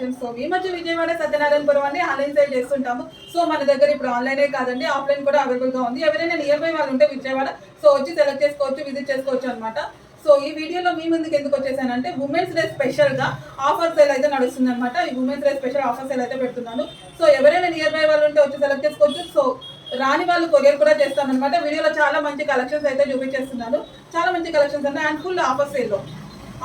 Fashion so ఈ మధ్య విజయవాడ సత్యనారాయణపురం అని ఆన్లైన్ సేల్ చేస్తుంటాము. సో మన దగ్గర ఇప్పుడు ఆన్లైనే కాదండి ఆఫ్లైన్ కూడా అవైలబుల్గా ఉంది. ఎవరైనా నియర్ బై వాళ్ళు ఉంటే విజయవాడ సో వచ్చి సెలెక్ట్ చేసుకోవచ్చు విజిట్ చేసుకోవచ్చు అనమాట సో ఈ వీడియోలో మీ ముందుకు ఎందుకు వచ్చేసానంటే ఉమెన్స్ డే స్పెషల్గా ఆఫర్ సేల్ అయితే నడుస్తుంది అనమాట ఈ women's day special offer sale అయితే పెడుతున్నాను. సో ఎవరైనా నియర్ బై వాళ్ళు ఉంటే వచ్చి సెలెక్ట్ చేసుకోవచ్చు. సో రాని వాళ్ళు కొరియర్ కూడా చేస్తాను అనమాట వీడియోలో చాలా మంచి కలెక్షన్స్ అయితే చూపించేస్తున్నాను. చాలా మంచి కలెక్షన్స్ ఉన్నాయి అండ్ ఫుల్ ఆఫర్ సేల్లో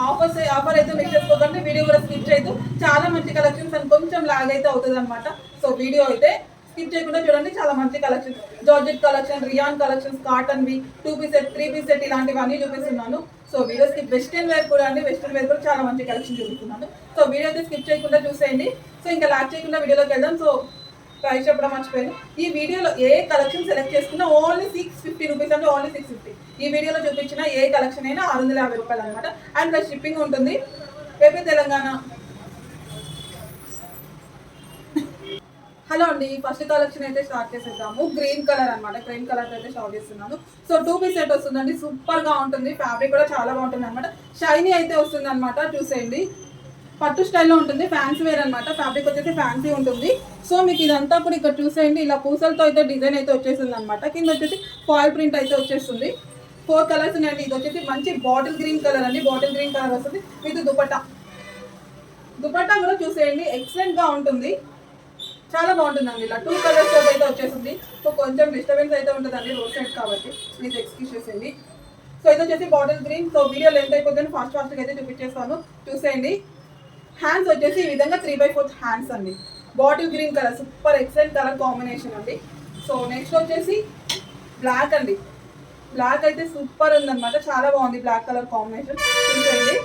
ఆఫర్స్ ఆఫర్ అయితే మిస్ చేసుకోకండి. వీడియో కూడా స్కిప్ చేయదు చాలా మంచి కలెక్షన్స్ అని కొంచెం లాగ్ అయితే అవుతుంది అనమాట సో వీడియో అయితే స్కిప్ చేయకుండా చూడండి. చాలా మంచి collections georgette collection rayon collections cotton వి two piece set three piece set ఇలాంటివన్నీ చూపిస్తున్నాను. సో వీడియోస్కి వెస్టర్న్ వేర్ కూడా అండి. వెస్టర్న్ వేర్ కూడా చాలా మంచి కలెక్షన్ చూపిస్తున్నాను. సో వీడియో అయితే స్కిప్ చేయకుండా చూసేయండి. సో ఇంకా లాక్ చేయకుండా వీడియోలోకి వెళ్దాం. సో ప్రైస్ చెప్పడం మర్చిపోయాను. ఈ వీడియోలో ఏ కలెక్షన్ సెలెక్ట్ చేసుకున్నా ఓన్లీ సిక్స్ ఫిఫ్టీ రూపీస్ అంటే ఓన్లీ సిక్స్ ఫిఫ్టీ ఈ వీడియోలో చూపించిన ఏ కలెక్షన్ అయినా ఆరు వందల యాభై రూపాయలు అనమాట అండ్ ప్లస్ షిప్పింగ్ ఉంటుంది. ఏపీ తెలంగాణ. హలో అండి. ఫస్ట్ కలెక్షన్ అయితే స్టార్ట్ చేసేద్దాము. గ్రీన్ కలర్ అన్నమాట. గ్రీన్ కలర్ అయితే స్టార్ట్ చేస్తున్నాను. సో టూ పీస్ సెట్ వస్తుందండి. సూపర్గా ఉంటుంది. ఫ్యాబ్రిక్ కూడా చాలా బాగుంటుంది అనమాట షైనీ అయితే వస్తుంది అనమాట చూసేయండి. పట్టు స్టైల్లో ఉంటుంది ఫ్యాన్సీ వేర్ అనమాట ఫ్యాబ్రిక్ వచ్చేసి ఫ్యాన్సీ ఉంటుంది. సో మీకు ఇదంతా కూడా ఇక్కడ చూసేయండి. ఇలా పూసలతో అయితే డిజైన్ అయితే వచ్చేసింది అనమాట కింద వచ్చేసి ఫాయిల్ ప్రింట్ అయితే వచ్చేస్తుంది. ఫోర్ కలర్స్ ఉన్నాయండి. ఇది వచ్చేసి మంచి బాటిల్ గ్రీన్ కలర్ అండి. బాటిల్ గ్రీన్ కలర్ వస్తుంది. విత్ దుపట్టా. దుపట్టా కూడా చూసేయండి. ఎక్సలెంట్గా ఉంటుంది. చాలా బాగుంటుందండి. ఇలా టూ కలర్స్ తోటి అయితే వచ్చేసింది సో కొంచెం డిస్టర్బెన్స్ అయితే ఉంటుందండి రోడ్ సైడ్ కాబట్టి. ప్లీజ్ ఎక్స్క్యూజ్ చేసేయండి. సో ఇది వచ్చేసి bottle green so video length అయిపోతుంది ఫాస్ట్ ఫాస్ట్గా అయితే చూపించేస్తాను. చూసేయండి. హ్యాండ్స్ వచ్చేసి ఈ విధంగా త్రీ బై ఫోర్త్ హ్యాండ్స్ అండి. Bottle green colour super excellent colour combination అండి. సో నెక్స్ట్ వచ్చేసి బ్లాక్ అండి. బ్లాక్ అయితే సూపర్ ఉందన్నమాట. చాలా బాగుంది బ్లాక్ కలర్ కాంబినేషన్ చూసేయండి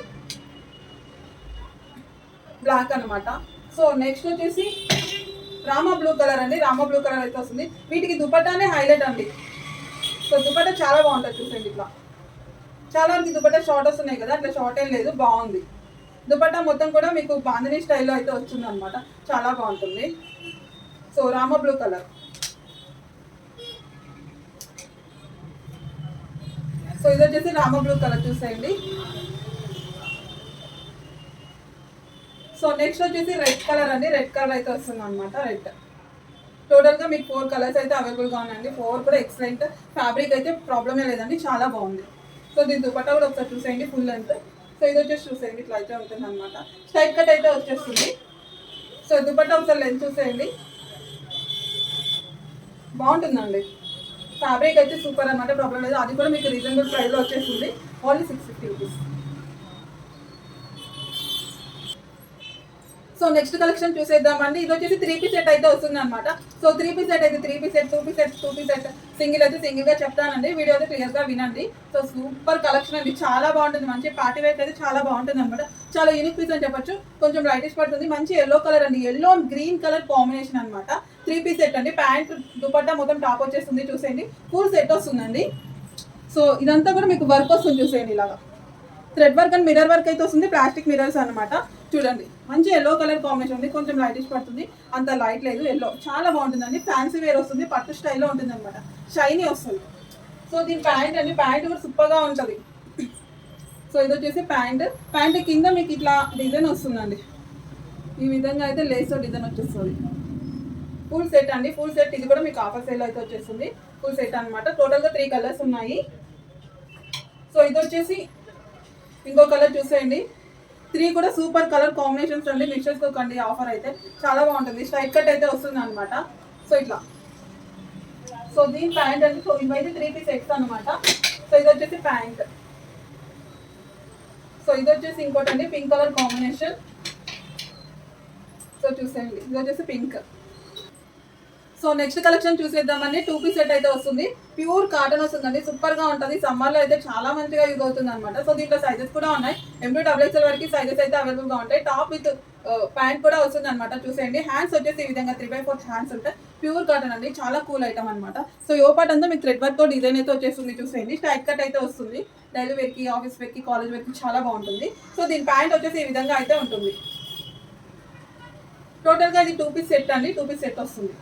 బ్లాక్ అనమాట సో నెక్స్ట్ వచ్చేసి రామ బ్లూ కలర్ అండి. రామ బ్లూ కలర్ అయితే వస్తుంది. వీటికి దుపట్టానే హైలైట్ అండి. సో దుపట్టా చాలా బాగుంటుంది చూసండి ఇట్లా. చాలా వరకు దుపట్టా షార్ట్ వస్తున్నాయి కదా. అట్లా షార్ట్ ఏం లేదు. బాగుంది. దుపట్టా మొత్తం కూడా మీకు బాంధనీ స్టైల్లో అయితే వచ్చింది అనమాట చాలా బాగుంటుంది. So Rama blue colour. So ఇది వచ్చేసి రామ బ్లూ కలర్ చూసేయండి. సో నెక్స్ట్ వచ్చేసి రెడ్ కలర్ అండి. రెడ్ కలర్ అయితే వస్తుంది అనమాట రెడ్. టోటల్గా మీకు ఫోర్ కలర్స్ అయితే అవైలబుల్గా ఉన్నాయండి. ఫోర్ కూడా ఎక్సలెంట్. ఫ్యాబ్రిక్ అయితే ప్రాబ్లమే లేదండి. చాలా బాగుంది. సో దీని దుపట్టా కూడా ఒకసారి చూసేయండి. Full length. సో ఇది వచ్చేసి చూసేయండి ఇట్లా అయితే ఉంటుంది అనమాట స్ట్రైట్ కట్ అయితే వచ్చేస్తుంది. సో దుపట్టా ఒకసారి లెంత్ చూసేయండి. బాగుంటుందండి. ఫ్యాబ్రిక్ అయితే సూపర్ అనమాట ప్రాబ్లం లేదు. అది కూడా మీకు రీజనబుల్ ప్రైస్లో వచ్చేస్తుంది. Only six fifty rupees so next collection చూసేద్దామండి. ఇది వచ్చేసి త్రీ పీస్ సెట్ అయితే వస్తుంది అనమాట సో త్రీ పీస్ సెట్ అయితే three piece set two piece set two piece set single అయితే సింగిల్గా చెప్తానండి. వీడియో అయితే క్లియర్గా వినండి. సో సూపర్ కలెక్షన్ అండి. చాలా బాగుంటుంది. మంచి పార్టీ వేర్ అయితే చాలా బాగుంటుంది అనమాట చాలా యూనిక్ పీస్ అని చెప్పొచ్చు. కొంచెం లైటిష్ పడుతుంది. మంచి ఎల్లో కలర్ అండి. Yellow and green colour combination అనమాట త్రీ పీస్ సెట్ అండి. ప్యాంట్ దుపట్టా మొత్తం టాప్ వచ్చేస్తుంది. చూసేయండి. ఫుల్ సెట్ వస్తుందండి. సో ఇదంతా కూడా మీకు వర్క్ వస్తుంది. చూసేయండి ఇలాగా. Thread work and mirror work అయితే వస్తుంది. ప్లాస్టిక్ మిర్రర్స్ అనమాట చూడండి. మంచి ఎల్లో కలర్ కాంబినేషన్ ఉంది కొంచెం లైటిష్ పడుతుంది. అంత లైట్ లేదు ఎల్లో చాలా బాగుంటుందండి. ఫ్యాన్సీ వేర్ వస్తుంది పట్టు స్టైల్లో ఉంటుంది అనమాట షైనీ వస్తుంది. సో దీని ప్యాంట్ అండి. ప్యాంట్ కూడా సూపర్గా ఉంటుంది. సో ఇది వచ్చేసి ప్యాంట్. ప్యాంట్ కింద మీకు ఇట్లా డిజైన్ వస్తుందండి. ఈ విధంగా అయితే లేస్ డిజైన్ వచ్చేస్తుంది. ఫుల్ సెట్ అండి. ఫుల్ సెట్ ఇది కూడా మీకు ఆఫర్ సేల్ అయితే వచ్చేస్తుంది. ఫుల్ సెట్ అనమాట టోటల్గా త్రీ కలర్స్ ఉన్నాయి. సో ఇది వచ్చేసి ఇంకో కలర్ చూసేయండి. త్రీ కూడా సూపర్ కలర్ కాంబినేషన్స్ అండి. మిక్స్ చేసుకోకండి ఆఫర్ అయితే చాలా బాగుంటుంది. స్ట్రైట్ కట్ అయితే వస్తుంది అనమాట సో ఇట్లా. సో దీని ప్యాంట్ అండి. సో ఇవైతే త్రీ పీస్ సెట్స్ అనమాట సో ఇది వచ్చేసి ప్యాంట్. సో ఇది వచ్చేసి ఇంకోటి అండి పింక్ కలర్ కాంబినేషన్. సో చూసేయండి. ఇది వచ్చేసి పింక్. సో నెక్స్ట్ కలెక్షన్ చూసేద్దామండి. టూ పీస్ సెట్ అయితే వస్తుంది. ప్యూర్ కాటన్ వస్తుందండి. సూపర్గా ఉంటుంది. సమ్మర్లో అయితే చాలా మంచిగా యూజ్ అవుతుంది అనమాట సో దీంట్లో సైజెస్ కూడా ఉన్నాయి. ఎంబ్రూ డబుల్ ఎక్స్ఎల్ వరకు సైజెస్ అయితే అవైలబుల్గా ఉంటాయి. టాప్ విత్ ప్యాంట్ కూడా వస్తుంది అనమాట చూసేయండి. హ్యాండ్స్ వచ్చేసి ఈ విధంగా త్రీ బై ఫోర్ హ్యాండ్స్ ఉంటాయి. ప్యూర్ కాటన్ అండి. చాలా కూల్ ఐటమ్ అనమాట సో యో పార్ట్ అంతా మీకు థ్రెడ్ వర్క్తో డిజైన్ అయితే వచ్చేస్తుంది. చూసేయండి. స్ట్రైట్ కట్ అయితే వస్తుంది. డైలీ వెక్కి ఆఫీస్ వెక్కి కాలేజ్ వెక్కి చాలా బాగుంటుంది. సో దీని ప్యాంట్ వచ్చేసి ఈ విధంగా అయితే ఉంటుంది. టోటల్గా ఇది టూ పీస్ సెట్ అండి. టూ పీస్ సెట్ వస్తుంది.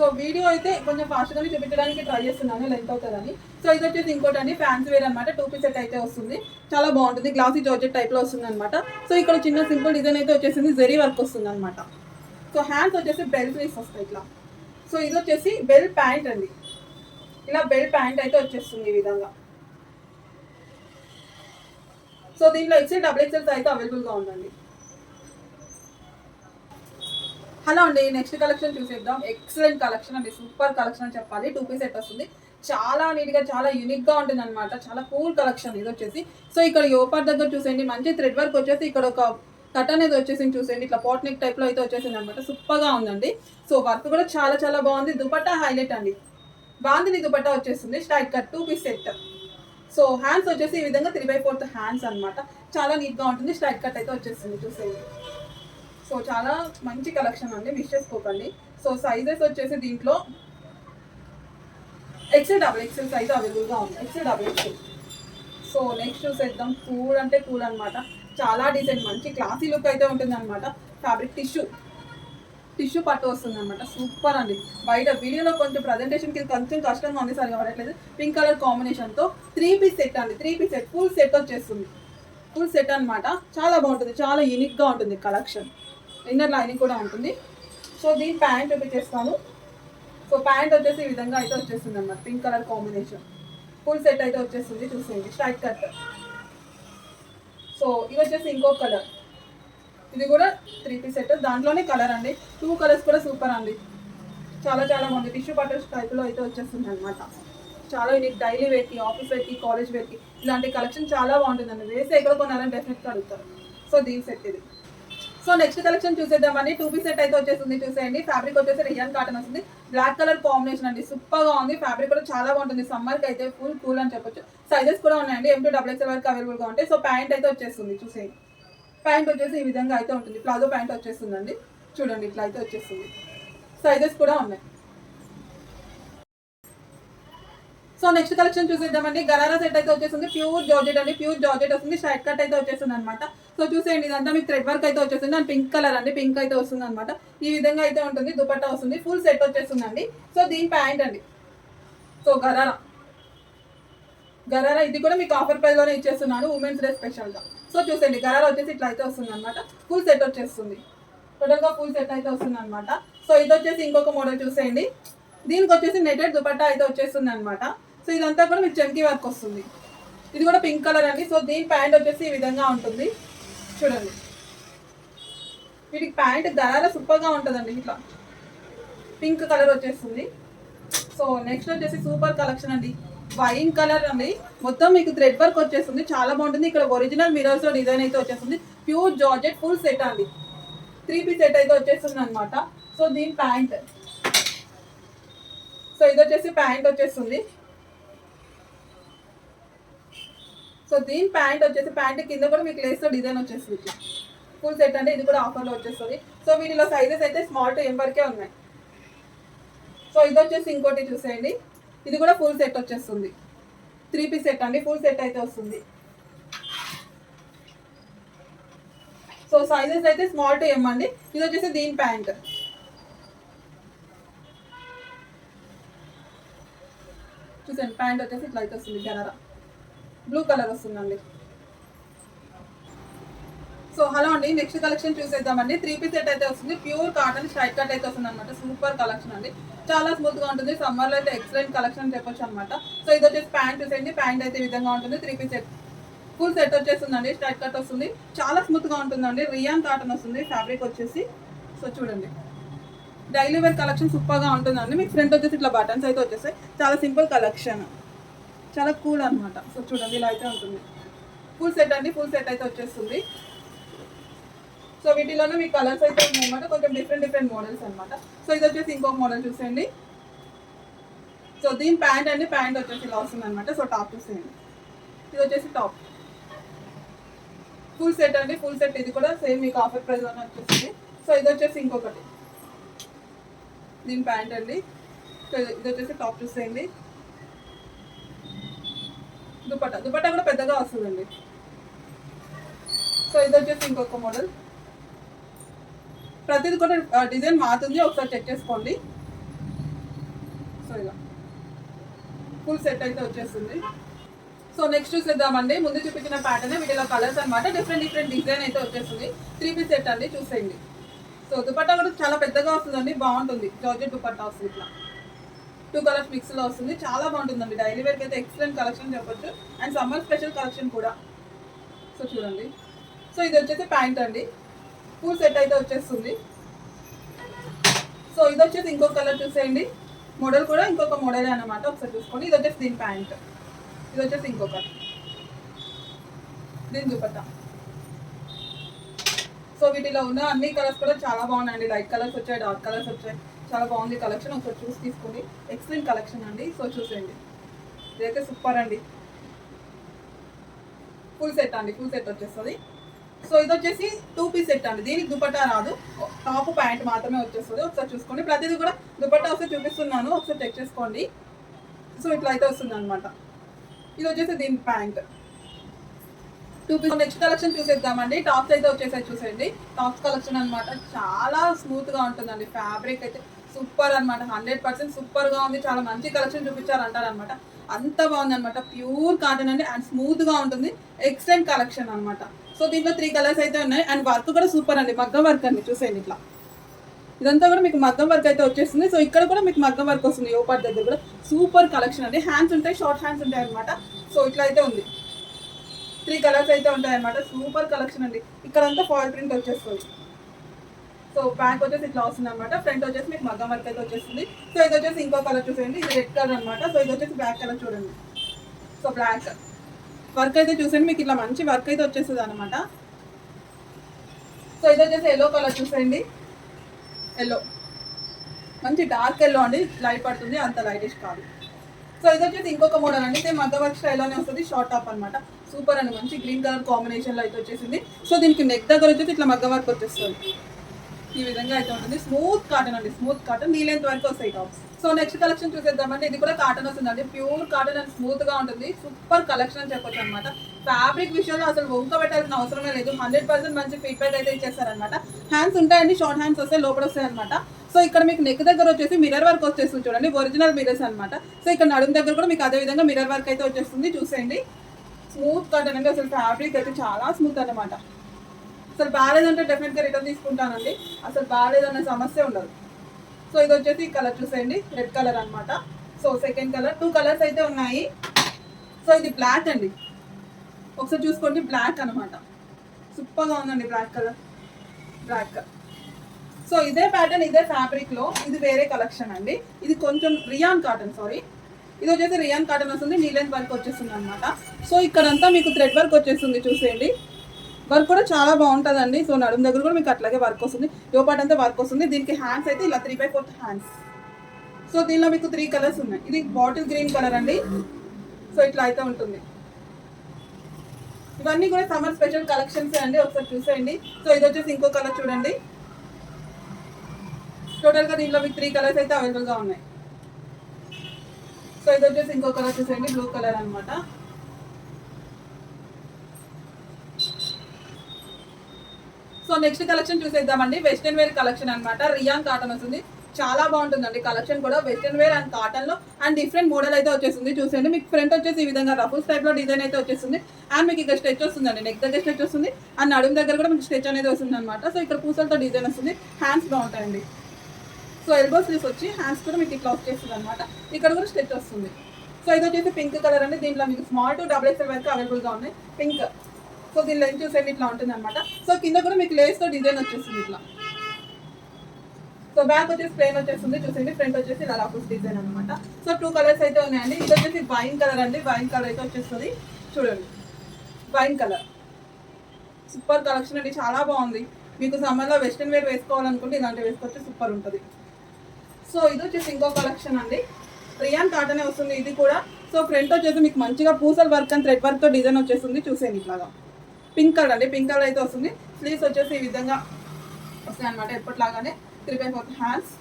సో వీడియో అయితే కొంచెం ఫాస్ట్గానే చూపించడానికి ట్రై చేస్తున్నాను లెంత్ అవుతుందని. సో ఇది వచ్చేసి ఇంకోటి అండి ఫ్యాన్స్ వేర్ అనమాట టూ పీస్ సెట్ అయితే వస్తుంది. చాలా బాగుంటుంది గ్లాసీ జార్జెట్ టైప్లో వస్తుంది అనమాట సో ఇక్కడ చిన్న సింపుల్ డిజైన్ అయితే వచ్చేసింది జెరీ వర్క్ వస్తుంది అనమాట సో హ్యాండ్స్ వచ్చేసి బెల్ ఫ్రీస్ వస్తాయి ఇట్లా. సో ఇది వచ్చేసి బెల్ ప్యాంట్ అండి. ఇలా బెల్ ప్యాంట్ అయితే వచ్చేస్తుంది ఈ విధంగా. సో దీంట్లో ఎక్సెల్ డబుల్ ఎక్సెల్స్ అయితే అవైలబుల్గా ఉందండి. హలో అండి నెక్స్ట్ కలెక్షన్ చూసేద్దాం. ఎక్సలెంట్ కలెక్షన్ అండి సూపర్ కలెక్షన్ అని చెప్పాలి. టూ పీస్ సెట్ వస్తుంది. చాలా నీట్గా చాలా యూనిక్గా ఉంటుంది అనమాట చాలా కూల్ కలెక్షన్ ఇది వచ్చేసి. సో ఇక్కడ యోపార్ దగ్గర చూసేయండి. మంచి థ్రెడ్ వర్క్ వచ్చేసి ఇక్కడ ఒక కట్ అనేది వచ్చేసి చూసేయండి. ఇట్లా పోట్నిక్ టైప్లో అయితే వచ్చేసింది అనమాట సూపర్గా ఉందండి. సో వర్క్ కూడా చాలా చాలా బాగుంది. దుపట్టా హైలైట్ అండి. బాగుంది దుపట్టా వచ్చేస్తుంది straight cut two piece set so hands వచ్చేసి ఈ విధంగా త్రీ బై ఫోర్త్ హ్యాండ్స్ అనమాట చాలా నీట్గా ఉంటుంది. స్ట్రైట్ కట్ అయితే వచ్చేసింది చూసేయండి. సో చాలా మంచి కలెక్షన్ అండి మిస్ చేసుకోకండి సో సైజెస్ వచ్చేసి దీంట్లో ఎక్సెల్ డబుల్ ఎక్సెల్ సైజ్ అవైలబుల్గా ఉంది. XL double XL so next చూసేద్దాం. కూల్ అంటే కూల్ అనమాట చాలా డిజైన్ మంచి క్లాసీ లుక్ అయితే ఉంటుంది అనమాట ఫ్యాబ్రిక్ టిష్యూ టిష్యూ పట్టు వస్తుంది అనమాట సూపర్ అండి. బయట వీడియోలో కొంచెం ప్రజెంటేషన్కి కొంచెం కష్టంగా ఉంది సరిగా పడట్లేదు. పింక్ కలర్ కాంబినేషన్తో త్రీ పీస్ సెట్ అండి. Three piece set full set వచ్చేస్తుంది. ఫుల్ సెట్ అనమాట చాలా బాగుంటుంది. చాలా యూనిక్గా ఉంటుంది కలెక్షన్. ఇన్నర్ లైనింగ్ కూడా ఉంటుంది. సో దీని ప్యాంట్ చూపించేస్తాను సో ప్యాంట్ వచ్చేసి ఈ విధంగా అయితే వచ్చేస్తుంది అన్నమాట. Pink colour combination. Full set అయితే వచ్చేస్తుంది చూసేయండి. స్ట్రైట్ కట్ సో ఇది వచ్చేసి ఇంకో కలర్. ఇది కూడా త్రీ పీస్ సెట్ దాంట్లోనే కలర్ అండి. టూ కలర్స్ కూడా సూపర్ అండి. చాలా చాలా బాగుంది. టిష్యూ పటర్ టైప్లో అయితే వచ్చేస్తుంది అనమాట చాలా యూనిక్ డైలీ వేర్కి ఆఫీస్ వేర్కి కాలేజ్ వేర్కి ఇలాంటి కలెక్షన్ చాలా బాగుంటుందండి. వేసి ఎక్కడ కొనాలని డెఫినెట్గా అడుగుతారు. సో దీని సెట్ ఇది. సో నెక్స్ట్ కలెక్షన్ చూసేద్దామండి టూ పీస్ సెట్ అయితే వచ్చేసింది చూసేయండి. ఫ్యాబ్రిక్ వచ్చేసి రియల్ కాటన్ వస్తుంది. బ్లాక్ కలర్ కాంబినేషన్ అండి. సూపర్గా ఉంది. ఫ్యాబ్రిక్ కూడా చాలా బాగుంటుంది. సమ్మర్కి అయితే ఫుల్ కూల్ అని చెప్పొచ్చు. సైజెస్ కూడా ఉన్నాయండి. ఎం టూ డబుల్ ఎక్స్ఎల్ వరకు అవైలబుల్గా ఉంటాయి సో ప్యాంట్ అయితే వచ్చేస్తుంది. చూసేయండి. ప్యాంట్ వచ్చేసి ఈ విధంగా అయితే ఉంటుంది. ప్లాజో ప్యాంట్ వచ్చేస్తుందండి. చూడండి ఇట్లా అయితే వచ్చేస్తుంది. సైజెస్ కూడా ఉన్నాయి. సో నెక్స్ట్ కలెక్షన్ చూసేద్దామండి. గరారా సెట్ అయితే వచ్చేసింది. ప్యూర్ జార్జెట్ అండి. ప్యూర్ జార్జెట్ వస్తుంది. షర్ట్ కట్ అయితే వచ్చేస్తుంది అనమాట సో చూసేయండి ఇదంతా మీకు థ్రెడ్ వర్క్ అయితే వచ్చేసింది. అండ్ పింక్ కలర్ అండి. పింక్ అయితే వస్తుంది అనమాట ఈ విధంగా అయితే ఉంటుంది. దుపట్టా వస్తుంది. ఫుల్ సెట్ వచ్చేస్తుందండి. సో దీని ప్యాంట్ అండి. సో గరారా. గరారా ఇది కూడా మీకు ఆఫర్ ప్రైస్లోనే ఇచ్చేస్తున్నాను. ఉమెన్స్ డే స్పెషల్గా సో చూసేయండి గరారా వచ్చేసి ఇట్లా అయితే వస్తుంది అనమాట ఫుల్ సెట్ వచ్చేస్తుంది. టోటల్గా ఫుల్ సెట్ అయితే వస్తుంది అనమాట సో ఇది వచ్చేసి ఇంకొక మోడల్ చూసేయండి. దీనికి వచ్చేసి నెటెడ్ దుపట్టా అయితే వచ్చేస్తుంది అనమాట సో ఇదంతా కూడా మీకు జంకీ వర్క్ వస్తుంది. ఇది కూడా పింక్ కలర్ అండి. సో దీని ప్యాంట్ వచ్చేసి ఈ విధంగా ఉంటుంది. చూడండి. వీటికి ప్యాంట్ ధర సూపర్గా ఉంటుందండి ఇట్లా. పింక్ కలర్ వచ్చేస్తుంది. సో నెక్స్ట్ వచ్చేసి సూపర్ కలెక్షన్ అండి. వైన్ కలర్ అండి. మొత్తం మీకు థ్రెడ్ వర్క్ వచ్చేస్తుంది. చాలా బాగుంటుంది. ఇక్కడ ఒరిజినల్ మిరర్స్లో డిజైన్ అయితే వచ్చేస్తుంది. ప్యూర్ జార్జెట్ ఫుల్ సెట్ అండి. త్రీ పీస్ సెట్ అయితే వచ్చేస్తుంది అనమాట సో దీని ప్యాంట్. సో ఇది వచ్చేసి ప్యాంట్ వచ్చేస్తుంది. సో దీని ప్యాంట్ వచ్చేసి ప్యాంట్ కింద కూడా మీకు లేస్తో డిజైన్ వచ్చేస్తుంది. ఇట్లా ఫుల్ సెట్ అంటే ఇది కూడా ఆఫర్లో వచ్చేస్తుంది. సో వీటిలో సైజెస్ అయితే స్మాల్ టు ఎం వరకే ఉన్నాయి. సో ఇది వచ్చేసి ఇంకోటి చూసేయండి. ఇది కూడా ఫుల్ సెట్ వచ్చేస్తుంది. త్రీ పీస్ సెట్ అండి. ఫుల్ సెట్ అయితే వస్తుంది. సో సైజెస్ అయితే స్మాల్ టు ఎం అండి. ఇది వచ్చేసి దీని ప్యాంట్. చూసండి ప్యాంట్ వచ్చేసి ఇట్లా అయితే వస్తుంది జనరా. బ్లూ కలర్ వస్తుందండి. సో హలో అండి. నెక్స్ట్ కలెక్షన్ చూసేద్దామండి త్రీ పీస్ సెట్ అయితే వస్తుంది. ప్యూర్ కాటన్ స్ట్రైట్ కట్ అయితే వస్తుంది అనమాట సూపర్ కలెక్షన్ అండి. చాలా స్మూత్గా ఉంటుంది. సమ్మర్లో అయితే ఎక్సలెంట్ కలెక్షన్ చెప్పొచ్చు అనమాట సో ఇది వచ్చేసి ప్యాంట్ చూసేయండి. ప్యాంట్ అయితే విధంగా ఉంటుంది. Three piece set full set వచ్చేస్తుందండి. స్ట్రైట్ కట్ వస్తుంది. చాలా స్మూత్గా ఉంటుందండి. రియాన్ కాటన్ వస్తుంది. ఫ్యాబ్రిక్ వచ్చేసి. సో చూడండి. డైలీ వేర్ కలెక్షన్ సూపర్గా ఉంటుందండి. మీకు ఫ్రంట్ వచ్చేసి ఇట్లా బటన్స్ అయితే వచ్చేసాయి చాలా సింపుల్ కలెక్షన్ చాలా కూల్ అనమాట సో చూడండి ఇలా అయితే ఉంటుంది. ఫుల్ సెట్ అండి ఫుల్ సెట్ అయితే వచ్చేస్తుంది. సో వీటిలోనే మీకు కలర్స్ అయితే ఉన్నాయన్నమాట కొంచెం డిఫరెంట్ డిఫరెంట్ మోడల్స్ అనమాట సో ఇది వచ్చేసి ఇంకొక మోడల్ చూసేయండి. సో దీని ప్యాంట్ అండి ప్యాంట్ వచ్చేసి ఇలా వస్తుంది అనమాట సో టాప్ చూసేయండి. ఇది వచ్చేసి టాప్ ఫుల్ సెట్ అండి ఫుల్ సెట్ ఇది కూడా సేమ్ మీకు ఆఫర్ ప్రైస్ అని వచ్చేసింది సో ఇది వచ్చేసి ఇంకొకటి. దీని ప్యాంట్ అండి. సో ఇది వచ్చేసి టాప్ చూసేయండి. దుపట్టా. దుపట్టా కూడా పెద్దగా వస్తుందండి. సో ఇది వచ్చేసి ఇంకొక మోడల్ ప్రతిది కూడా డిజైన్ మారుతుంది. ఒకసారి చెక్ చేసుకోండి. సో ఇలా. ఫుల్ సెట్ అయితే వచ్చేస్తుంది. సో నెక్స్ట్ చూసేద్దామండి. ముందు చూపించిన ప్యాటర్న్ వీటిలో కలర్స్ అన్నమాట. డిఫరెంట్ డిఫరెంట్ డిజైన్ అయితే వచ్చేస్తుంది. త్రీ పీస్ సెట్ అండి. చూసేయండి. సో దుపట్టా కూడా చాలా పెద్దగా వస్తుందండి. బాగుంటుంది. జార్జెట్ దుపట్టా వస్తుంది ఇట్లా. టూ కలర్స్ మిక్స్లో వస్తుంది. చాలా బాగుంటుందండి. డైలీ వేర్కి అయితే ఎక్సలెంట్ కలెక్షన్ చెప్పొచ్చు. అండ్ సమ్మర్ స్పెషల్ కలెక్షన్ కూడా. సో చూడండి. సో ఇది వచ్చేసి ప్యాంట్ అండి. ఫుల్ సెట్ అయితే వచ్చేస్తుంది. సో ఇది వచ్చేసి ఇంకొక కలర్ చూసేయండి. మోడల్ కూడా ఇంకొక మోడలే అన్నమాట. ఒకసారి చూసుకోండి. ఇది వచ్చేసి దీని ప్యాంట్. ఇది వచ్చేసి ఇంకొక. దీని దుపట్టా. సో వీటిలో ఉన్న అన్ని కలర్స్ కూడా చాలా బాగున్నాయండి. లైట్ కలర్స్ వచ్చాయి డార్క్ కలర్స్ వచ్చాయి. చాలా బాగుంది కలెక్షన్. ఒకసారి చూసి తీసుకోండి. ఎక్సలెంట్ కలెక్షన్ అండి. సో చూసేయండి. ఇదైతే సూపర్ అండి. ఫుల్ సెట్ అండి. ఫుల్ సెట్ వచ్చేస్తుంది. సో ఇది వచ్చేసి టూ పీస్ సెట్ అండి. దీనికి దుపట్టా రాదు. టాప్ ప్యాంట్ మాత్రమే వచ్చేస్తుంది. ఒకసారి చూసుకోండి. ప్రతిదీ కూడా దుపట్టా వస్తే చూపిస్తున్నాను. ఒకసారి చెక్ చేసుకోండి. సో ఇట్లా అయితే వస్తుంది అనమాట ఇది వచ్చేసి దీని pant. Two piece next collection చూసేద్దామండి. టాప్స్ అయితే వచ్చేసాయి చూసేయండి. టాప్స్ కలెక్షన్ అన్నమాట చాలా స్మూత్గా ఉంటుందండి. ఫ్యాబ్రిక్ అయితే సూపర్ అన్నమాట. హండ్రెడ్ పర్సెంట్ సూపర్గా ఉంది. చాలా మంచి కలెక్షన్ చూపించారు అంటారనమాట అంత బాగుంది అనమాట ప్యూర్ కాటన్ అండి అండ్ స్మూత్గా ఉంటుంది. ఎక్సలెంట్ కలెక్షన్ అనమాట సో దీంట్లో త్రీ కలర్స్ అయితే ఉన్నాయి. అండ్ వర్క్ కూడా సూపర్ అండి. మగ్గం వర్క్ అండి చూసేయండి ఇట్లా. ఇదంతా కూడా మీకు మగ్గం వర్క్ అయితే వచ్చేస్తుంది. సో ఇక్కడ కూడా మీకు మగ్గం వర్క్ వస్తుంది. యోపాట్ దగ్గర కూడా సూపర్ కలెక్షన్ అండి. హ్యాండ్స్ ఉంటాయి. షార్ట్ హ్యాండ్స్ ఉంటాయి అనమాట సో ఇట్లా అయితే ఉంది. త్రీ కలర్స్ అయితే ఉంటాయి అనమాట సూపర్ కలెక్షన్ అండి. ఇక్కడంతా ఫాల్ ప్రింట్ వచ్చేస్తుంది. సో బ్యాక్ వచ్చేసి ఇట్లా వస్తుంది అనమాట ఫ్రంట్ వచ్చేసి మీకు మగ్గం వర్క్ అయితే వచ్చేస్తుంది. సో ఇది వచ్చేసి ఇంకో కలర్ చూసేయండి. ఇది రెడ్ కలర్ అనమాట సో ఇది వచ్చేసి బ్లాక్ కలర్ చూడండి. సో బ్లాక్ వర్క్ అయితే చూసేయండి. మీకు ఇట్లా మంచి వర్క్ అయితే వచ్చేస్తుంది అనమాట సో ఇది వచ్చేసి ఎల్లో కలర్ చూసేయండి. ఎల్లో మంచి డార్క్ ఎల్లో అండి. లైట్ పడుతుంది. అంత లైటిష్ కాదు. సో ఇది వచ్చేసి ఇంకొక మోడల్ అండి. ఇది మగ్గ వర్క్ స్టైల్లోనే వస్తుంది. షార్ట్ టాప్ అనమాట సూపర్ అండి. మంచి గ్రీన్ కలర్ కాంబినేషన్లో అయితే వచ్చేసింది. సో దీనికి నెక్ దగ్గర వచ్చేసి ఇట్లా మగ్గ వర్క్ వచ్చేస్తుంది. ఈ విధంగా అయితే ఉంటుంది. స్మూత్ కాటన్ అండి. స్మూత్ కాటన్ నీ వరకు వస్తాయి టాప్స్ సో నెక్స్ట్ కలెక్షన్ చూసేద్దామండి. ఇది కూడా కాటన్ వస్తుందండి. ప్యూర్ కాటన్ అండ్ స్మూత్గా ఉంటుంది. సూపర్ కలెక్షన్ అని చెప్పొచ్చు అనమాట ఫ్యాబ్రిక్ విషయంలో అసలు వంక పెట్టాల్సిన అవసరమే లేదు. హండ్రెడ్ పర్సెంట్ మంచి ఫీడ్బ్యాక్ అయితే ఇచ్చేస్తారనమాట హ్యాండ్స్ ఉంటాయండి. షార్ట్ హ్యాండ్స్ వస్తే లోపల వస్తాయి అనమాట సో ఇక్కడ మీకు నెక్ దగ్గర వచ్చేసి మిర్రర్ వర్క్ వచ్చేస్తుంది చూడండి. ఒరిజినల్ మిరర్స్ అనమాట సో ఇక్కడ నడుము దగ్గర కూడా మీకు అదే విధంగా మిర్రర్ వర్క్ అయితే వచ్చేస్తుంది. చూసేయండి. స్మూత్ కాటన్ అండి. అసలు ఫ్యాబ్రిక్ అయితే చాలా స్మూత్ అనమాట అసలు బాగాలేదంటే డెఫినెట్గా రిటర్న్ తీసుకుంటానండి. అసలు బాగాలేదన్న సమస్య ఉండదు. సో ఇది వచ్చేసి కలర్ చూసేయండి. రెడ్ కలర్ అనమాట so second colour two colours అయితే ఉన్నాయి. సో ఇది బ్లాక్ అండి. ఒకసారి చూసుకోండి బ్లాక్ అనమాట సూపర్గా ఉందండి బ్లాక్ కలర్ బ్లాక్ సో ఇదే ప్యాటర్న్ ఇదే ఫ్యాబ్రిక్లో ఇది వేరే కలెక్షన్ అండి. ఇది కొంచెం రియాన్ కాటన్ సారీ ఇది వచ్చేసి రియాన్ కాటన్ వస్తుంది. నీలెన్ వర్క్ వచ్చేస్తుంది అనమాట సో ఇక్కడంతా మీకు థ్రెడ్ వర్క్ వచ్చేస్తుంది చూసేయండి. వర్క్ కూడా చాలా బాగుంటుందండి. సో నడుము దగ్గర కూడా మీకు అట్లాగే వర్క్ వస్తుంది. యోపాట్ అంతా వర్క్ వస్తుంది. దీనికి హ్యాండ్స్ అయితే ఇలా three by fourth hands so దీనిలో మీకు త్రీ కలర్స్ ఉన్నాయి. ఇది బాటిల్ గ్రీన్ కలర్ అండి. సో ఇట్లా అయితే ఉంటుంది. ఇవన్నీ కూడా సమ్మర్ స్పెషల్ కలెక్షన్స్ అండి? ఒకసారి చూసేయండి. సో ఇది వచ్చేసి ఇంకో కలర్ చూడండి. టోటల్గా దీనిలో మీకు త్రీ కలర్స్ అయితే అవైలబుల్గా ఉన్నాయి. సో ఇది వచ్చేసి ఇంకో కలర్ చూసేయండి. బ్లూ కలర్ అనమాట సో నెక్స్ట్ కలెక్షన్ చూసేద్దామండి. వెస్ట్రన్ వేర్ కలెక్షన్ అనమాట రియాన్ కాటన్ వస్తుంది. చాలా బాగుంటుందండి కలెక్షన్ కూడా. వెస్ట్రన్ వేర్ అండ్ కాటన్లో. అండ్ డిఫరెంట్ మోడల్ అయితే వచ్చేసింది చూసేయండి. మీకు ఫ్రంట్ వచ్చేసి ఈ విధంగా రఫుల్స్ టైప్లో డిజైన్ అయితే వచ్చేసింది అండ్ మీకు ఇక్కడ స్టెచ్ వస్తుందండి. నెక్ దగ్గర స్టెచ్ వస్తుంది. అండ్ నడుము దగ్గర కూడా మీకు స్టెచ్ అనేది వస్తుంది అనమాట సో ఇక్కడ పూసలతో డిజైన్ వస్తుంది. హ్యాండ్స్ బాగుంటాయండి. సో ఎల్బో స్లీవ్స్ వచ్చి హ్యాండ్స్ కూడా మీకు ఇట్లా వచ్చేస్తుంది అనమాట ఇక్కడ కూడా స్టెచ్ వస్తుంది. సో ఇది వచ్చేసి పింక్ కలర్ అండి. దీంట్లో మీకు స్మాల్ టు డబుల్ ఎక్స్ఎల్ వరకు అవైలబుల్గా ఉన్నాయి. పింక్ సో దీని లెంత్ చూసేది ఇట్లా ఉంటుంది అనమాట సో కింద కూడా మీకు లేస్తో డిజైన్ వచ్చేస్తుంది ఇట్లా. సో బ్యాక్ వచ్చేసి ప్లేన్ వచ్చేస్తుంది. చూసేయండి ఫ్రంట్ వచ్చేసి ఇలా లాఫుస్ డిజైన్ అనమాట సో టూ కలర్స్ అయితే ఉన్నాయండి. ఇది వచ్చేసి వైన్ కలర్ అండి. వైన్ కలర్ అయితే వచ్చేస్తుంది. చూడండి. వైన్ కలర్ సూపర్ కలెక్షన్ అండి. చాలా బాగుంది. మీకు సమ్మర్లో వెస్ట్రన్ వేర్ వేసుకోవాలనుకుంటే ఇలాంటివి వేసుకొచ్చి సూపర్ ఉంటుంది. సో ఇది వచ్చేసి ఇంకో కలెక్షన్ అండి. రియాన్ కాటనే వస్తుంది. ఇది కూడా. సో ఫ్రంట్ వచ్చేసి మీకు మంచిగా పూసల వర్క్ అండ్ థ్రెడ్ వర్క్తో డిజైన్ వచ్చేస్తుంది. చూసేయండి ఇట్లాగా. పింక్ కలర్ అండి. పింక్ కలర్ అయితే వస్తుంది. స్లీవ్స్ వచ్చేసి ఈ విధంగా వస్తాయి అనమాట ఎప్పటిలాగానే. Three by fourth hands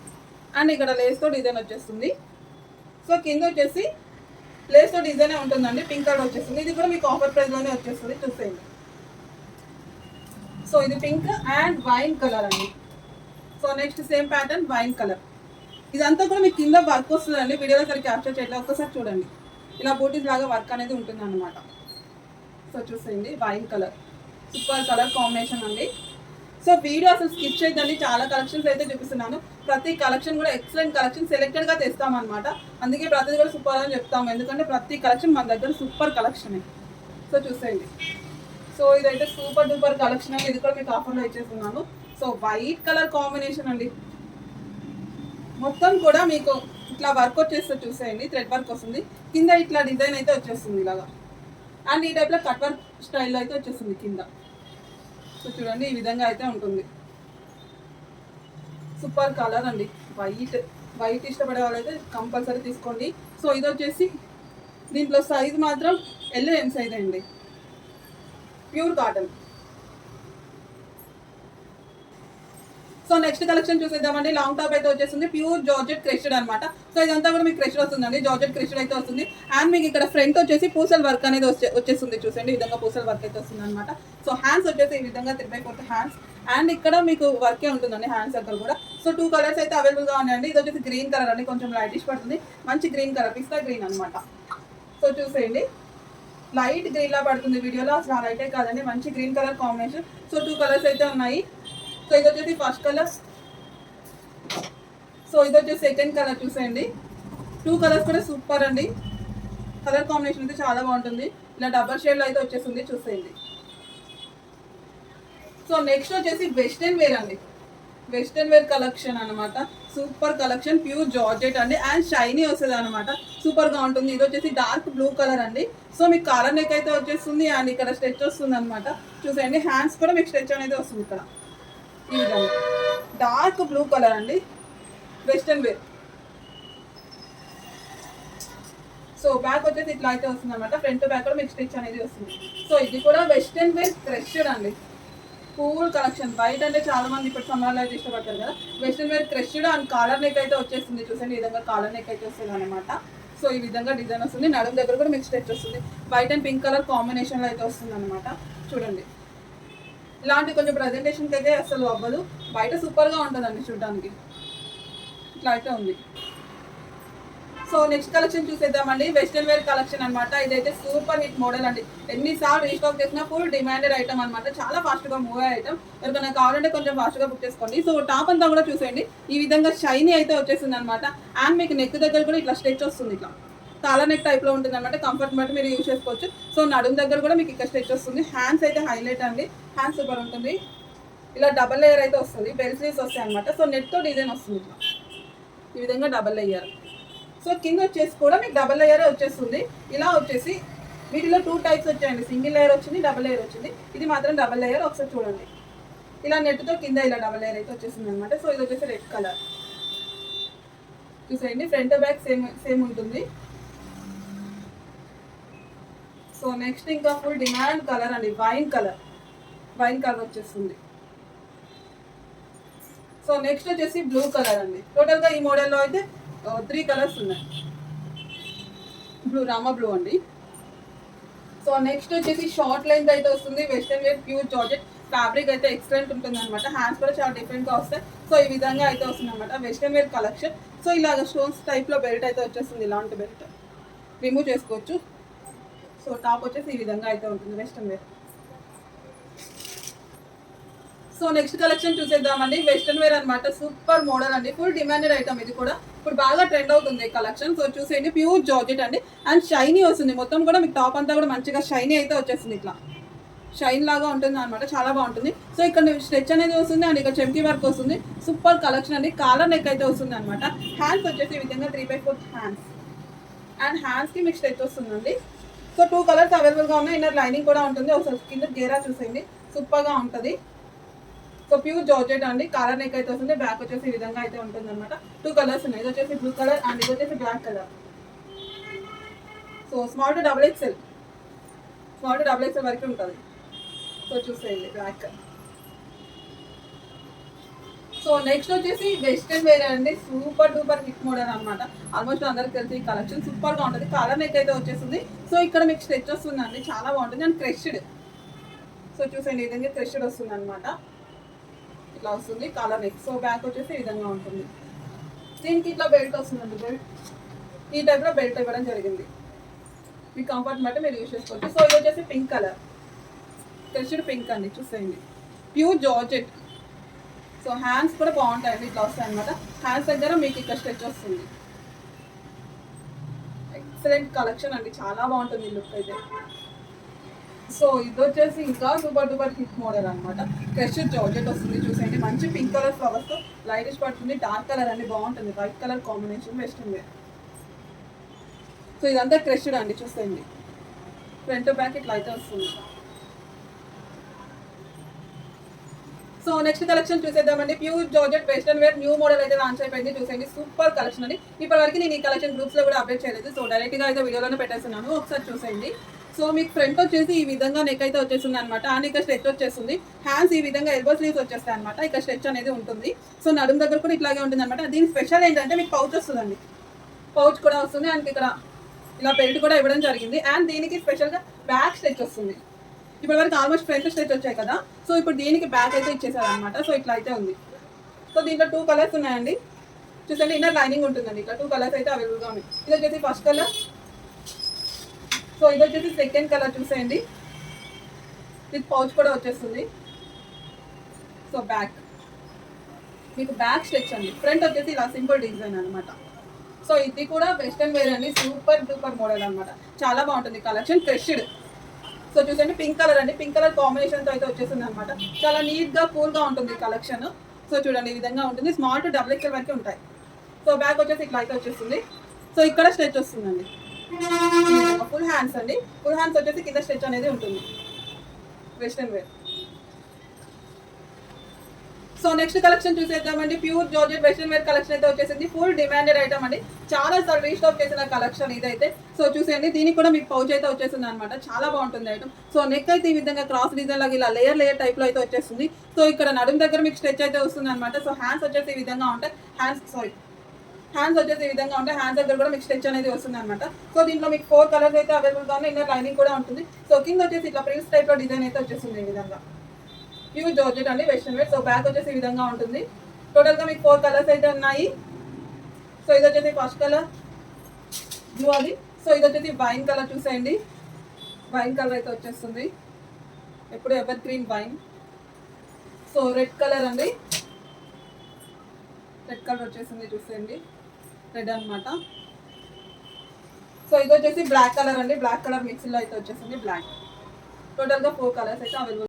and ఇక్కడ లేస్తో డిజైన్ వచ్చేస్తుంది. సో కింద వచ్చేసి లేస్తో డిజైన్ ఉంటుందండి. పింక్ కలర్ వచ్చేస్తుంది. ఇది కూడా మీకు ఆఫర్ ప్రైస్లోనే వచ్చేస్తుంది. చూసేయండి. సో ఇది పింక్ అండ్ వైన్ కలర్ అండి. So next same pattern wine colour ఇదంతా కూడా మీకు కింద వర్క్ వస్తుందండి. వీడియోలో సరి క్యాప్చర్ చేయట్లేదు ఒక్కసారి చూడండి. ఇలా బూటీస్ లాగా వర్క్ అనేది ఉంటుంది అనమాట సో చూసేయండి wine colour. Super colour combination అండి. సో వీడియో అసలు స్కిప్ చేయదండి చాలా కలెక్షన్స్ అయితే చూపిస్తున్నాను. ప్రతి కలెక్షన్ కూడా ఎక్సలెంట్ కలెక్షన్ సెలెక్టెడ్గా తెస్తామన్నమాట. తెస్తాం అనమాట అందుకే ప్రతిది కూడా సూపర్ అని చెప్తాము. ఎందుకంటే ప్రతి కలెక్షన్ మన దగ్గర సూపర్ కలెక్షన్ సో చూసేయండి. సో ఇదైతే సూపర్ డూపర్ కలెక్షన్ అండి. ఇది కూడా మీకు ఆఫర్లో ఇచ్చేస్తున్నాను. సో వైట్ కలర్ కాంబినేషన్ అండి. మొత్తం కూడా మీకు ఇట్లా వర్క్ వచ్చేస్తే చూసేయండి. థ్రెడ్ వర్క్ వస్తుంది. కింద ఇట్లా డిజైన్ అయితే వచ్చేస్తుంది ఇలాగా. అండ్ ఈ టైప్లో కట్ వర్క్ స్టైల్లో అయితే వచ్చేస్తుంది కింద. సో చూడండి ఈ విధంగా అయితే ఉంటుంది. సూపర్ కలర్ అండి. వైట్ వైట్ ఇష్టపడే వాళ్ళైతే కంపల్సరీ తీసుకోండి. సో ఇది వచ్చేసి దీంట్లో సైజ్ మాత్రం ఎల్ ఎం సైజ్ అండి. Pure cotton so next collection చూసేద్దామండి. లాంగ్ టాప్ అయితే వచ్చేసింది. ప్యూర్ జార్జెట్ క్రెషడ్ అనమాట సో ఇదంతా కూడా మీకు క్రెషడ్ వస్తుందండి. జార్జెట్ క్రెషడ్ అయితే వస్తుంది. అండ్ మీకు ఇక్కడ ఫ్రంట్ వచ్చేసి పూసల్ వర్క్ అనేది వచ్చే- వచ్చేస్తుంది చూసండి ఈ విధంగా పూసల వర్క్ అయితే వస్తుంది అనమాట సో హ్యాండ్స్ వచ్చేసి ఈ విధంగా త్రిబై ఫోర్త్ హ్యాండ్స్ అండ్ ఇక్కడ మీకు వర్కే ఉంటుందండి హ్యాండ్స్ దగ్గర కూడా. సో టూ కలర్స్ అయితే అవైలబుల్గా ఉన్నాయండి. ఇది వచ్చేసి గ్రీన్ కలర్ అండి. కొంచెం లైటిష్ పడుతుంది. మంచి గ్రీన్ కలర్ పిస్తా గ్రీన్ అనమాట సో చూసేయండి. లైట్ గ్రీన్ లా పడుతుంది వీడియోలో. అసలు ఆ లైటే కాదండి. మంచి green colour combination so two colours అయితే ఉన్నాయి. సో ఇది వచ్చేసి ఫస్ట్ కలర్ సో ఇది వచ్చేసి సెకండ్ కలర్ చూసేయండి. టూ కలర్స్ కూడా సూపర్ అండి. కలర్ కాంబినేషన్ అయితే చాలా బాగుంటుంది. ఇలా డబల్ షేడ్లో అయితే వచ్చేసింది చూసేయండి. సో నెక్స్ట్ వచ్చేసి వెస్టర్న్ వేర్ అండి. వెస్టర్న్ వేర్ కలెక్షన్ అన్నమాట. సూపర్ కలెక్షన్ ప్యూర్ జార్జెట్ అండి. అండ్ షైనీ వస్తుంది అనమాట సూపర్గా ఉంటుంది. ఇది వచ్చేసి డార్క్ బ్లూ కలర్ అండి. సో మీకు కాలర్ నెక్ అయితే వచ్చేస్తుంది. అండ్ ఇక్కడ స్ట్రెచ్ వస్తుంది అనమాట చూసేయండి. హ్యాండ్స్ కూడా మీకు స్ట్రెచ్ అనేది వస్తుంది ఇక్కడ. ఈ విధంగా డార్క్ బ్లూ కలర్ అండి. Western wear. సో బ్యాక్ వచ్చేసి ఇట్లా అయితే వస్తుంది అనమాట ఫ్రంట్ బ్యాక్ కూడా మీకు స్టిచ్ అనేది వస్తుంది. సో ఇది కూడా వెస్ట్రన్ వేర్ క్రెష్డ్ అండి. Cool collection. బయట అంటే చాలా మంది ఇప్పుడు సమ్మర్లో అయితే ఇష్టపడతారు కదా. Western wear crushed and collar neck అయితే వచ్చేస్తుంది చూసండి. ఈ విధంగా కాలర్ నెక్ అయితే వస్తుంది అనమాట సో ఈ విధంగా డిజైన్ వస్తుంది. నడుము దగ్గర కూడా మీకు స్టెచ్ వస్తుంది. వైట్ అండ్ పింక్ కలర్ కాంబినేషన్లో అయితే వస్తుంది అనమాట చూడండి. ఇలాంటి కొంచెం ప్రజెంటేషన్కి అయితే అసలు అవ్వదు. బయట సూపర్గా ఉంటుందండి చూడడానికి. ఇట్లా అయితే ఉంది. సో నెక్స్ట్ కలెక్షన్ చూసేద్దామండి. వెస్ట్రన్ వేర్ కలెక్షన్ అన్నమాట. ఇదైతే సూపర్ హిట్ మోడల్ అండి. ఎన్నిసార్లు రీస్టాక్ చేసినా ఫుల్ డిమాండెడ్ ఐటమ్ అనమాట చాలా ఫాస్ట్గా మూవ్ అయ్యే ఐటమ్ ఎవరికైనా కావాలంటే కొంచెం ఫాస్ట్గా బుక్ చేసుకోండి. సో టాప్ అంతా కూడా చూసేయండి. ఈ విధంగా షైనీ అయితే వచ్చేసింది అనమాట అండ్ మీకు నెక్ దగ్గర కూడా ఇట్లా స్ట్రెచ్ వస్తుంది ఇట్లా. కాలర్ నెక్ టైప్లో ఉంటుంది అనమాట కంఫర్ట్ బట్టి మీరు యూజ్ చేసుకోవచ్చు. సో నడుము దగ్గర కూడా మీకు ఇక్కడ స్టిచ్ వస్తుంది. హ్యాండ్స్ అయితే హైలైట్ అండి. హ్యాండ్స్ సూపర్ ఉంటుంది. ఇలా డబల్ లేయర్ అయితే వస్తుంది. బెల్ స్లీవ్స్ వస్తాయి అనమాట సో నెట్తో డిజైన్ వస్తుంది ఇట్లా. ఈ విధంగా డబల్ లేయర్ సో కింద వచ్చేసి కూడా మీకు డబల్ లేయర్ వచ్చేస్తుంది. ఇలా వచ్చేసి వీటిలో టూ టైప్స్ వచ్చాయండి. సింగిల్ లేయర్ వచ్చింది డబల్ లేయర్ వచ్చింది. ఇది మాత్రం డబల్ లేయర్ ఒకసారి చూడండి. ఇలా నెట్తో కింద ఇలా డబల్ లేయర్ అయితే వచ్చేసింది అనమాట సో ఇది వచ్చేసి రెడ్ కలర్ చూసేయండి. ఫ్రంట్ బ్యాక్ సేమ్ సేమ్ ఉంటుంది. సో నెక్స్ట్ ఇంకా ఫుల్ డిమాండ్ కలర్ అండి వైన్ కలర్. వైన్ కలర్ వచ్చేస్తుంది. సో నెక్స్ట్ వచ్చేసి బ్లూ కలర్ అండి. టోటల్గా ఈ మోడల్లో అయితే త్రీ కలర్స్ ఉన్నాయి. బ్లూ రామా బ్లూ అండి. సో నెక్స్ట్ వచ్చేసి షార్ట్ లెంత్ అయితే వస్తుంది western wear pure georgette fabric అయితే ఎక్సలెంట్ ఉంటుంది అనమాట హ్యాండ్స్ కూడా చాలా డిఫరెంట్గా వస్తాయి. సో ఈ విధంగా అయితే వస్తుంది అనమాట వెస్టర్న్ వేర్ కలెక్షన్ సో ఇలాగ స్టోన్స్ టైప్లో బెల్ట్ అయితే వచ్చేస్తుంది ఇలాంటి బెల్ట్ రిమూవ్ చేసుకోవచ్చు. సో టాప్ వచ్చేసి ఈ విధంగా అయితే ఉంటుంది western wear. So next collection చూసేద్దామండి. వెస్ట్రన్ వేర్ అన్నమాట సూపర్ మోడల్ అండి. ఫుల్ డిమాండెడ్ ఐటమ్ ఇది కూడా. ఇప్పుడు బాగా ట్రెండ్ అవుతుంది కలెక్షన్. సో చూసేయండి ప్యూర్ జార్జెట్ అండి. అండ్ షైనీ వస్తుంది. మొత్తం కూడా మీకు టాప్ అంతా కూడా మంచిగా షైనీ అయితే వచ్చేసింది ఇట్లా. షైన్ లాగా ఉంటుంది అనమాట చాలా బాగుంటుంది. సో ఇక్కడ స్ట్రెచ్ అనేది వస్తుంది అండ్ ఇక్కడ చెంకి వర్క్ వస్తుంది. సూపర్ కలెక్షన్ అండి. కాలర్ నెక్ అయితే వస్తుంది అనమాట హ్యాండ్స్ వచ్చేసి ఈ విధంగా three by four hands and హ్యాండ్స్కి మీకు స్ట్రెచ్ వస్తుందండి. సో టూ కలర్స్ అవైలబుల్గా ఉన్నాయి. ఇన్నర్ లైనింగ్ కూడా ఉంటుంది. ఒకసారి కింద గేరా చూసేయండి. సూపర్గా ఉంటుంది. సో ప్యూర్ జార్జెట్ అండి. కలర్ నెక్ అయితే వస్తుంది. బ్యాక్ వచ్చేసి ఈ విధంగా అయితే ఉంటుంది అనమాట టూ కలర్స్ ఉన్నాయి. ఇది వచ్చేసి బ్లూ కలర్ అండ్ ఇది వచ్చేసి black colour so small to double XL small to double XL వరకు ఉంటుంది. సో చూసేయండి. బ్లాక్ కలర్ సో నెక్స్ట్ వచ్చేసి వెస్టర్న్ వేర్ అండి. సూపర్ డూపర్ హిట్ మోడల్ అనమాట ఆల్మోస్ట్ అందరికి తెలిసి ఈ కలెక్షన్ సూపర్గా ఉంటుంది. కలర్ నెక్ అయితే వచ్చేసింది. సో ఇక్కడ మీకు స్ట్రెచ్ వస్తుందండి. చాలా బాగుంటుంది. అండ్ క్రెష్డ్. సో చూసండి ఈ విధంగా క్రెష్డ్ వస్తుంది అనమాట ఇట్లా వస్తుంది కలర్ నెక్. సో బ్యాక్ వచ్చేసి ఈ విధంగా ఉంటుంది. దీనికి ఇట్లా బెల్ట్ వస్తుందండి బెల్ట్ ఈ టైప్లో బెల్ట్ ఇవ్వడం జరిగింది. మీ కంఫర్ట్ బట్టి మీరు యూజ్ చేసుకోవచ్చు. సో ఇది వచ్చేసి పింక్ కలర్. క్రెష్డ్ పింక్ అండి. చూసేయండి. Pure georgette. సో హ్యాండ్స్ కూడా బాగుంటాయండి ఇట్లా వస్తాయి అనమాట హ్యాండ్స్ దగ్గర మీకు ఇక్కడ స్ట్రెచ్ వస్తుంది. ఎక్సలెంట్ కలెక్షన్ అండి చాలా బాగుంటుంది లుక్ అయితే. సో ఇది వచ్చేసి ఇంకా సూపర్ డూపర్ హిట్ మోడల్ అనమాట క్రష్ జార్జెట్ వస్తుంది చూసేయండి మంచి పింక్ కలర్ ఫ్లవర్స్ లైటిష్ పడుతుంది డార్క్ కలర్ అండి బాగుంటుంది. వైట్ కలర్ కాంబినేషన్ బెస్ట్ ఉంది. సో ఇదంతా క్రష్డ్ అండి చూసేయండి. ఫ్రంట్ బ్యాక్ ఇట్లా అయితే వస్తుంది. సో నెక్స్ట్ కలెక్షన్ చూసేద్దామండి. Pure georgette western wear new model అయితే లాంచ్ అయిపోయింది. చూసేయండి. సూపర్ కలెక్షన్ అండి. ఇప్పటి వరకు నేను ఈ కలెక్షన్ గ్రూప్స్లో కూడా అప్డేట్ చేయలేదు. సో డైరెక్ట్గా అయితే వీడియోలోనే పెట్టేస్తున్నాను. ఒకసారి చూసేయండి. సో మీకు ఫ్రంట్ వచ్చేసి ఈ విధంగా నెక్ అయితే వచ్చేస్తుంది అనమాట అండ్ ఇక్కడ స్ట్రెచ్ వచ్చేస్తుంది. హ్యాండ్స్ ఈ విధంగా ఎల్బో స్లీవ్స్ వచ్చేస్తాయి అనమాట ఇక్కడ స్ట్రెచ్ అనేది ఉంటుంది. సో నడుము దగ్గర కూడా ఇట్లాగే ఉంటుంది అనమాట దీని స్పెషల్ ఏంటంటే మీకు పౌచ్ వస్తుందండి. పౌచ్ కూడా వస్తుంది. అండ్ ఇక్కడ ఇలా బెల్ట్ కూడా ఇవ్వడం జరిగింది. అండ్ దీనికి స్పెషల్గా బ్యాక్ స్ట్రెచ్ వస్తుంది. ఇప్పటి వరకు ఆల్మోస్ట్ ఫ్రెష్ అయితే వచ్చాయి కదా. సో ఇప్పుడు దీనికి బ్యాక్ అయితే ఇచ్చేసారు అనమాట సో ఇట్లా అయితే ఉంది. సో దీంట్లో టూ కలర్స్ ఉన్నాయండి. చూసండి ఇన్నర్ లైనింగ్ ఉంటుందండి. ఇట్లా టూ కలర్స్ అయితే అవైలబుల్గా ఉన్నాయి. ఇది వచ్చేసి ఫస్ట్ కలర్ సో ఇది వచ్చేసి సెకండ్ కలర్ చూసేయండి. విత్ పౌచ్ కూడా వచ్చేస్తుంది. సో బ్యాక్ మీకు బ్యాక్ స్ట్రెచ్ అండి. ఫ్రంట్ వచ్చేసి ఇలా సింపుల్ డిజైన్ అనమాట సో ఇది కూడా వెస్టర్న్ వేర్ అండి. సూపర్ డూపర్ మోడల్ అనమాట చాలా బాగుంటుంది. కలెక్షన్ ఫ్రెష్డ్ సో చూసండి పింక్ కలర్ అండి పింక్ కలర్ కాంబినేషన్తో అయితే వచ్చేసింది అనమాట చాలా నీట్గా కూల్గా ఉంటుంది కలెక్షన్ సో చూడండి ఈ విధంగా ఉంటుంది. స్మాల్ టు డబుల్ ఎక్స్ఎల్ వరకు ఉంటాయి. సో బ్యాక్ వచ్చేసి ఇట్లా అయితే వచ్చేస్తుంది సో ఇక్కడ స్ట్రెచ్ వస్తుందండి. ఫుల్ హ్యాండ్స్ అండి. ఫుల్ హ్యాండ్స్ వచ్చేసి కింద స్ట్రెచ్ అనేది ఉంటుంది. Western wear so next collection చూసేద్దామండి. Pure georgette western wear collection అయితే వచ్చేసింది. ఫుల్ డిమాండెడ్ ఐటమ్ అండి. చాలా సార్లు రీస్టాక్ చేసిన కలెక్షన్ ఇదైతే. సో చూసేయండి. దీనికి కూడా మీకు పౌచ్ అయితే వచ్చేసింది అనమాట చాలా బాగుంటుంది ఐటమ్ సో నెక్ అయితే ఈ విధంగా క్రాస్ డిజైన్ లాగా ఇలా లేయర్ లేయర్ టైప్లో అయితే వచ్చేస్తుంది. సో ఇక్కడ నడుము దగ్గర మీకు స్ట్రెచ్ అయితే వస్తుంది అనమాట సో హ్యాండ్స్ వచ్చేసి ఈ విధంగా ఉంటాయి. హ్యాండ్స్ సారీ హ్యాండ్స్ వచ్చేసి ఈ విధంగా ఉంటాయి. హ్యాండ్స్ దగ్గర కూడా మీకు స్ట్రెచ్ అనేది వస్తుంది అనమాట సో దీంట్లో మీకు ఫోర్ కలర్స్ అయితే అవైలబుల్గా ఉన్నాయి. ఇన్నర్ లైనింగ్ కూడా ఉంటుంది. సో కింద వచ్చేసి ఇట్లా ప్రిన్స్ టైప్లో డిజైన్ అయితే వచ్చేస్తుంది ఈ విధంగా. ప్యూర్ జార్జెట్ అండి వెస్టర్న్ వేర్ సో బ్యాక్ వచ్చేసి ఈ విధంగా ఉంటుంది. టోటల్గా మీకు ఫోర్ కలర్స్ అయితే ఉన్నాయి. సో ఇది వచ్చేసి ఫస్ట్ కలర్ బ్లూ అది. సో ఇది వచ్చేసి వైన్ కలర్ చూసేయండి. వైన్ కలర్ అయితే వచ్చేస్తుంది. ఎప్పుడు evergreen wine so red colour అండి. రెడ్ కలర్ వచ్చేసింది చూసేయండి. రెడ్ అన్నమాట. సో ఇది వచ్చేసి బ్లాక్ కలర్ అండి. బ్లాక్ కలర్ మిక్సీలో అయితే వచ్చేసింది బ్లాక్ టోటల్గా ఫోర్ కలర్స్ అయితే అవైలబుల్